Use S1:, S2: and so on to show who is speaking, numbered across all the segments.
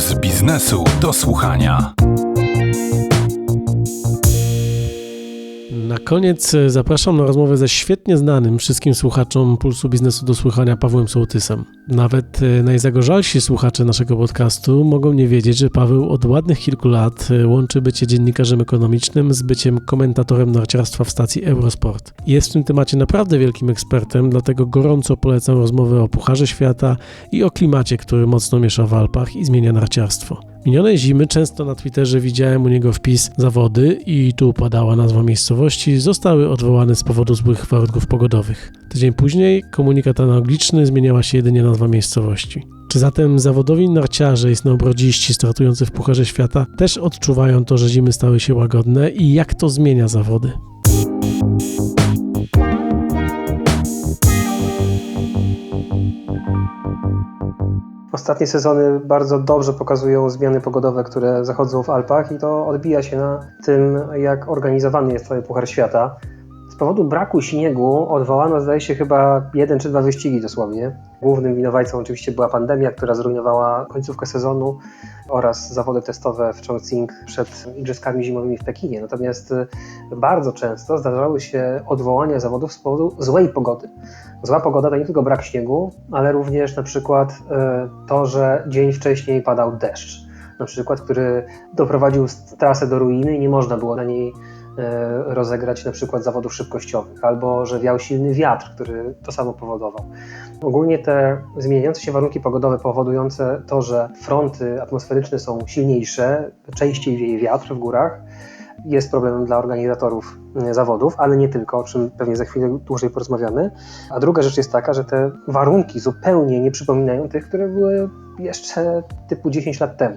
S1: Puls biznesu do słuchania.
S2: Na koniec e, zapraszam na rozmowę ze świetnie znanym wszystkim słuchaczom Pulsu Biznesu do Słuchania Pawłem Sołtysem. Nawet e, najzagorzalsi słuchacze naszego podcastu mogą nie wiedzieć, że Paweł od ładnych kilku lat e, łączy bycie dziennikarzem ekonomicznym z byciem komentatorem narciarstwa w stacji Eurosport. Jest w tym temacie naprawdę wielkim ekspertem, dlatego gorąco polecam rozmowę o Pucharze Świata i o klimacie, który mocno miesza w Alpach i zmienia narciarstwo. Minionej zimy często na Twitterze widziałem u niego wpis zawody i tu padała nazwa miejscowości, zostały odwołane z powodu złych warunków pogodowych. Tydzień później komunikat analogiczny zmieniała się jedynie nazwa miejscowości. Czy zatem zawodowi narciarze i snowboardziści startujący w Pucharze Świata też odczuwają to, że zimy stały się łagodne i jak to zmienia zawody?
S3: Ostatnie sezony bardzo dobrze pokazują zmiany pogodowe, które zachodzą w Alpach i to odbija się na tym, jak organizowany jest cały Puchar Świata. Z powodu braku śniegu odwołano, zdaje się, chyba jeden czy dwa wyścigi dosłownie. Głównym winowajcą oczywiście była pandemia, która zrujnowała końcówkę sezonu oraz zawody testowe w Chongqing przed Igrzyskami Zimowymi w Pekinie. Natomiast y, bardzo często zdarzały się odwołania zawodów z powodu złej pogody. Zła pogoda to nie tylko brak śniegu, ale również na przykład y, to, że dzień wcześniej padał deszcz, na przykład, który doprowadził trasę do ruiny i nie można było na niej E, rozegrać na przykład zawodów szybkościowych, albo że wiał silny wiatr, który to samo powodował. Ogólnie te zmieniające się warunki pogodowe powodujące to, że fronty atmosferyczne są silniejsze, częściej wieje wiatr w górach, jest problemem dla organizatorów e, zawodów, ale nie tylko, o czym pewnie za chwilę dłużej porozmawiamy. A druga rzecz jest taka, że te warunki zupełnie nie przypominają tych, które były jeszcze typu 10 lat temu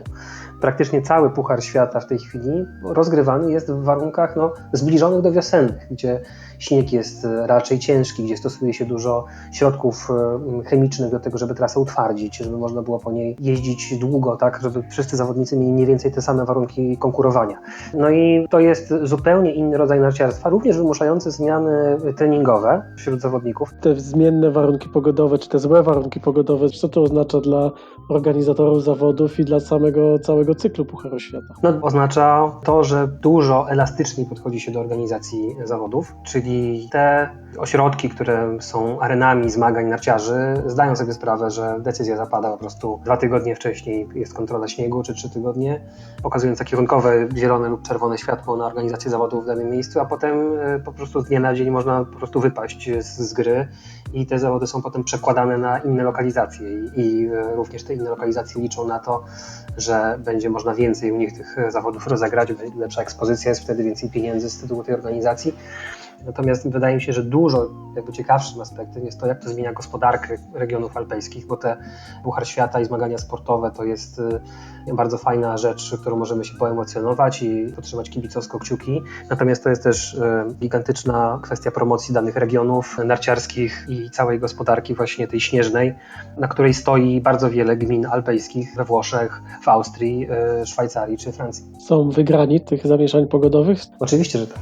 S3: praktycznie cały Puchar Świata w tej chwili rozgrywany jest w warunkach no, zbliżonych do wiosennych, gdzie śnieg jest e, raczej ciężki, gdzie stosuje się dużo środków e, chemicznych do tego, żeby trasę utwardzić, żeby można było po niej jeździć długo, tak, żeby wszyscy zawodnicy mieli mniej więcej te same warunki konkurowania. No i to jest zupełnie inny rodzaj narciarstwa, również wymuszający zmiany treningowe wśród zawodników.
S2: Te zmienne warunki pogodowe, czy te złe warunki pogodowe, co to oznacza dla organizatorów zawodów i dla samego całego cyklu Pucharu Świata?
S3: No, oznacza to, że dużo elastyczniej podchodzi się do organizacji zawodów, czyli te ośrodki, które są arenami zmagań narciarzy, zdają sobie sprawę, że decyzja zapada po prostu dwa tygodnie wcześniej, jest kontrola śniegu, czy trzy tygodnie, pokazująca kierunkowe zielone lub czerwone światło na organizację zawodów w danym miejscu, a potem e, po prostu z dnia na dzień można po prostu wypaść z, z gry i te zawody są potem przekładane na inne lokalizacje i, i e, również te inne lokalizacje liczą na to, że będzie można więcej u nich tych zawodów rozegrać, lepsza ekspozycja jest wtedy więcej pieniędzy z tytułu tej organizacji. Natomiast wydaje mi się, że dużo jakby ciekawszym aspektem jest to, jak to zmienia gospodarkę regionów alpejskich, bo te Puchar Świata i zmagania sportowe to jest y, bardzo fajna rzecz, którą możemy się poemocjonować i potrzymać kibicowsko kciuki. Natomiast to jest też y, gigantyczna kwestia promocji danych regionów narciarskich i całej gospodarki właśnie tej śnieżnej, na której stoi bardzo wiele gmin alpejskich we Włoszech, w Austrii, y, Szwajcarii czy Francji.
S2: Są wygrani tych zamieszań pogodowych?
S3: Oczywiście, że tak.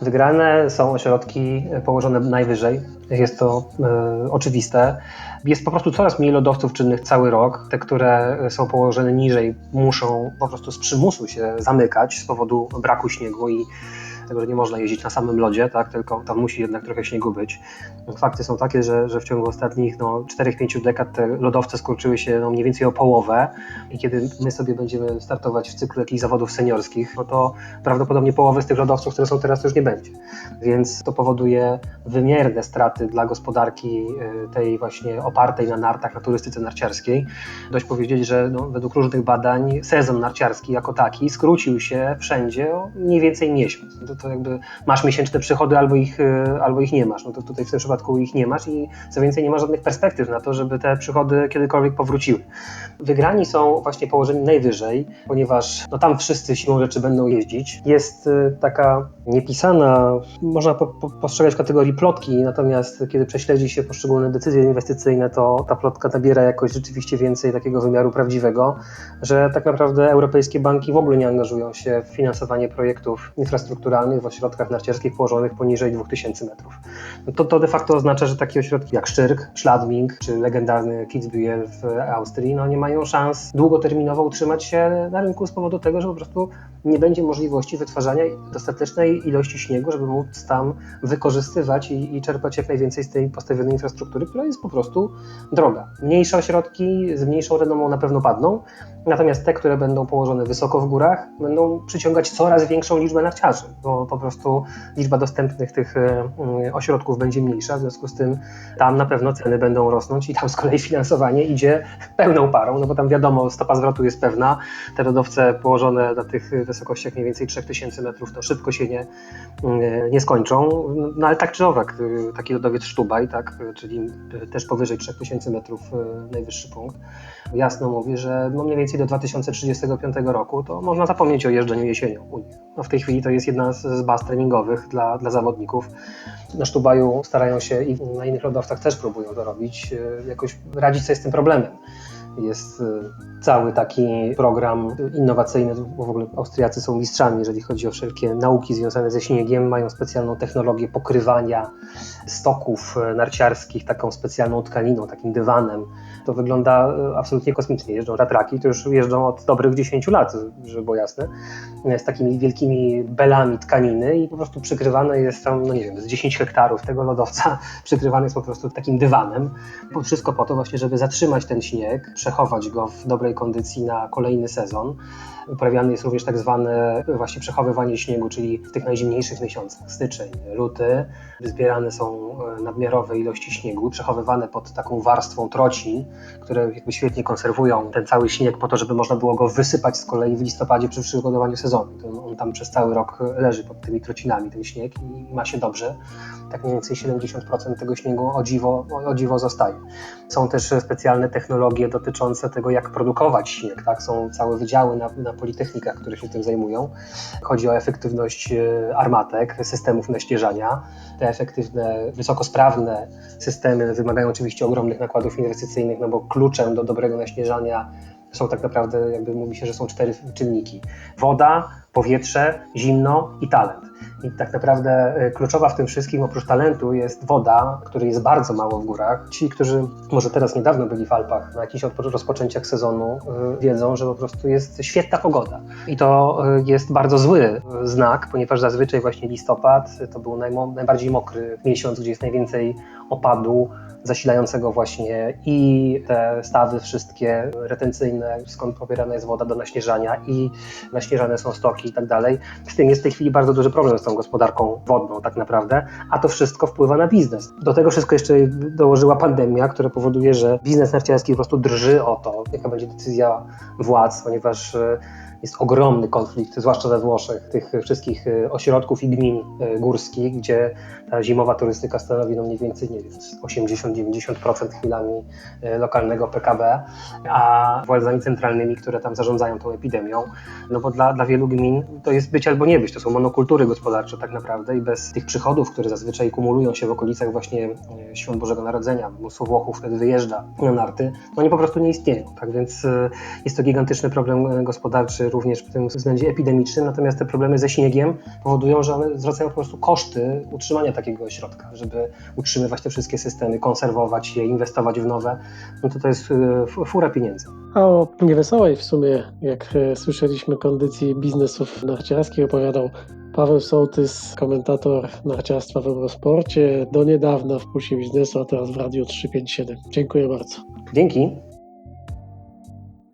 S3: Wygrane są ośrodki położone najwyżej, jest to e, oczywiste. Jest po prostu coraz mniej lodowców czynnych cały rok. Te, które są położone niżej, muszą po prostu z przymusu się zamykać z powodu braku śniegu i tego, że nie można jeździć na samym lodzie, tak, tylko tam musi jednak trochę śniegu być. Fakty są takie, że, że w ciągu ostatnich no, 4-5 dekad te lodowce skurczyły się no, mniej więcej o połowę i kiedy my sobie będziemy startować w cyklu jakichś zawodów seniorskich, no to prawdopodobnie połowy z tych lodowców, które są teraz, już nie będzie. Więc to powoduje wymierne straty dla gospodarki y, tej właśnie opartej na nartach, na turystyce narciarskiej. Dość powiedzieć, że no, według różnych badań sezon narciarski jako taki skrócił się wszędzie o mniej więcej miesiąc to jakby masz miesięczne przychody albo ich, e, albo ich nie masz. No to tutaj w tym przypadku ich nie masz i co więcej nie ma żadnych perspektyw na to, żeby te przychody kiedykolwiek powróciły. Wygrani są właśnie położeni najwyżej, ponieważ no tam wszyscy siłą rzeczy będą jeździć. Jest e, taka niepisana, można po, po, postrzegać w kategorii plotki, natomiast kiedy prześledzi się poszczególne decyzje inwestycyjne, to ta plotka nabiera jakoś rzeczywiście więcej takiego wymiaru prawdziwego, że tak naprawdę europejskie banki w ogóle nie angażują się w finansowanie projektów infrastrukturalnych organizowanych w ośrodkach narciarskich położonych poniżej 2000 metrów. No to, to de facto oznacza, że takie ośrodki jak Szczyrk, Schladming czy legendarny Kitzbühel w Austrii no nie mają szans długoterminowo utrzymać się na rynku z powodu tego, że po prostu nie będzie możliwości wytwarzania dostatecznej ilości śniegu, żeby móc tam wykorzystywać i, i czerpać jak najwięcej z tej postawionej infrastruktury, która jest po prostu droga. Mniejsze ośrodki z mniejszą renomą na pewno padną, natomiast te, które będą położone wysoko w górach, będą przyciągać coraz większą liczbę narciarzy, bo po prostu liczba dostępnych tych e, ośrodków będzie mniejsza, w związku z tym tam na pewno ceny będą rosnąć i tam z kolei finansowanie idzie pełną parą, no bo tam wiadomo, stopa zwrotu jest pewna, te lodowce położone na tych wysokościach mniej więcej 3000 metrów to szybko się nie, nie skończą, no ale tak czy owak, taki lodowiec Sztubaj, tak, czyli też powyżej 3000 metrów najwyższy punkt, jasno mówi, że no mniej więcej do 2035 roku to można zapomnieć o jeżdżeniu jesienią. No w tej chwili to jest jedna z, z baz treningowych dla, dla zawodników. Na Sztubaju starają się i na innych lodowcach też próbują to robić, e, jakoś radzić sobie z tym problemem jest e, cały taki program innowacyjny, w ogóle Austriacy są mistrzami, jeżeli chodzi o wszelkie nauki związane ze śniegiem, mają specjalną technologię pokrywania stoków e, narciarskich taką specjalną tkaniną, takim dywanem. To wygląda absolutnie kosmicznie. Jeżdżą ratraki, to już jeżdżą od dobrych 10 lat, żeby było jasne, z takimi wielkimi belami tkaniny i po prostu przykrywane jest tam, no nie wiem, z 10 hektarów tego lodowca, przykrywane jest po prostu takim dywanem. Wszystko po to właśnie, żeby zatrzymać ten śnieg, przechować go w dobrej kondycji na kolejny sezon. Uprawiane jest również tak zwane właśnie przechowywanie śniegu, czyli w tych najzimniejszych miesiącach, styczeń, luty, zbierane są nadmiarowe ilości śniegu, przechowywane pod taką warstwą troci, które jakby świetnie konserwują ten cały śnieg po to, żeby można było go wysypać z kolei w listopadzie przy przygotowaniu sezonu. On tam przez cały rok leży pod tymi trocinami, ten śnieg i ma się dobrze. Tak mniej więcej 70% tego śniegu o dziwo, o dziwo zostaje. Są też specjalne technologie dotyczące tego, jak produkować śnieg. Tak? Są całe wydziały na, na politechnikach, które się tym zajmują. Chodzi o efektywność armatek, systemów naśnieżania. Te efektywne, wysokosprawne systemy wymagają oczywiście ogromnych nakładów inwestycyjnych, no bo kluczem do dobrego naśnieżania są tak naprawdę, jakby mówi się, że są cztery czynniki: woda, powietrze, zimno i talent. I tak naprawdę kluczowa w tym wszystkim, oprócz talentu, jest woda, której jest bardzo mało w górach. Ci, którzy może teraz niedawno byli w Alpach, na jakichś rozpoczęciach sezonu, wiedzą, że po prostu jest świetna pogoda. I to jest bardzo zły znak, ponieważ zazwyczaj właśnie listopad to był najbardziej mokry miesiąc, gdzie jest najwięcej opadu zasilającego właśnie i te stawy wszystkie retencyjne, skąd pobierana jest woda do naśnieżania i naśnieżane są stoki i tak dalej. Z tym jest w tej chwili bardzo duży problem z tą gospodarką wodną tak naprawdę, a to wszystko wpływa na biznes. Do tego wszystko jeszcze dołożyła pandemia, która powoduje, że biznes narciarski po prostu drży o to, jaka będzie decyzja władz, ponieważ jest ogromny konflikt, zwłaszcza we Włoszech, tych wszystkich ośrodków i gmin górskich, gdzie ta zimowa turystyka stanowi no mniej więcej, nie wiem, 80-90% chwilami lokalnego PKB, a władzami centralnymi, które tam zarządzają tą epidemią, no bo dla, dla wielu gmin to jest być albo nie być, to są monokultury gospodarcze tak naprawdę i bez tych przychodów, które zazwyczaj kumulują się w okolicach właśnie Świąt Bożego Narodzenia, mnóstwo Włochów wtedy wyjeżdża na narty, no oni po prostu nie istnieją, tak więc jest to gigantyczny problem gospodarczy również w tym względzie epidemicznym, natomiast te problemy ze śniegiem powodują, że one zwracają po prostu koszty utrzymania takiego ośrodka, żeby utrzymywać te wszystkie systemy, konserwować je, inwestować w nowe, no to to jest fura pieniędzy.
S2: A o niewesołej w sumie, jak słyszeliśmy, kondycji biznesów narciarskich opowiadał Paweł Sołtys, komentator narciarstwa w Eurosporcie, do niedawna w Pulsie Biznesu, a teraz w Radiu 357. Dziękuję bardzo.
S3: Dzięki.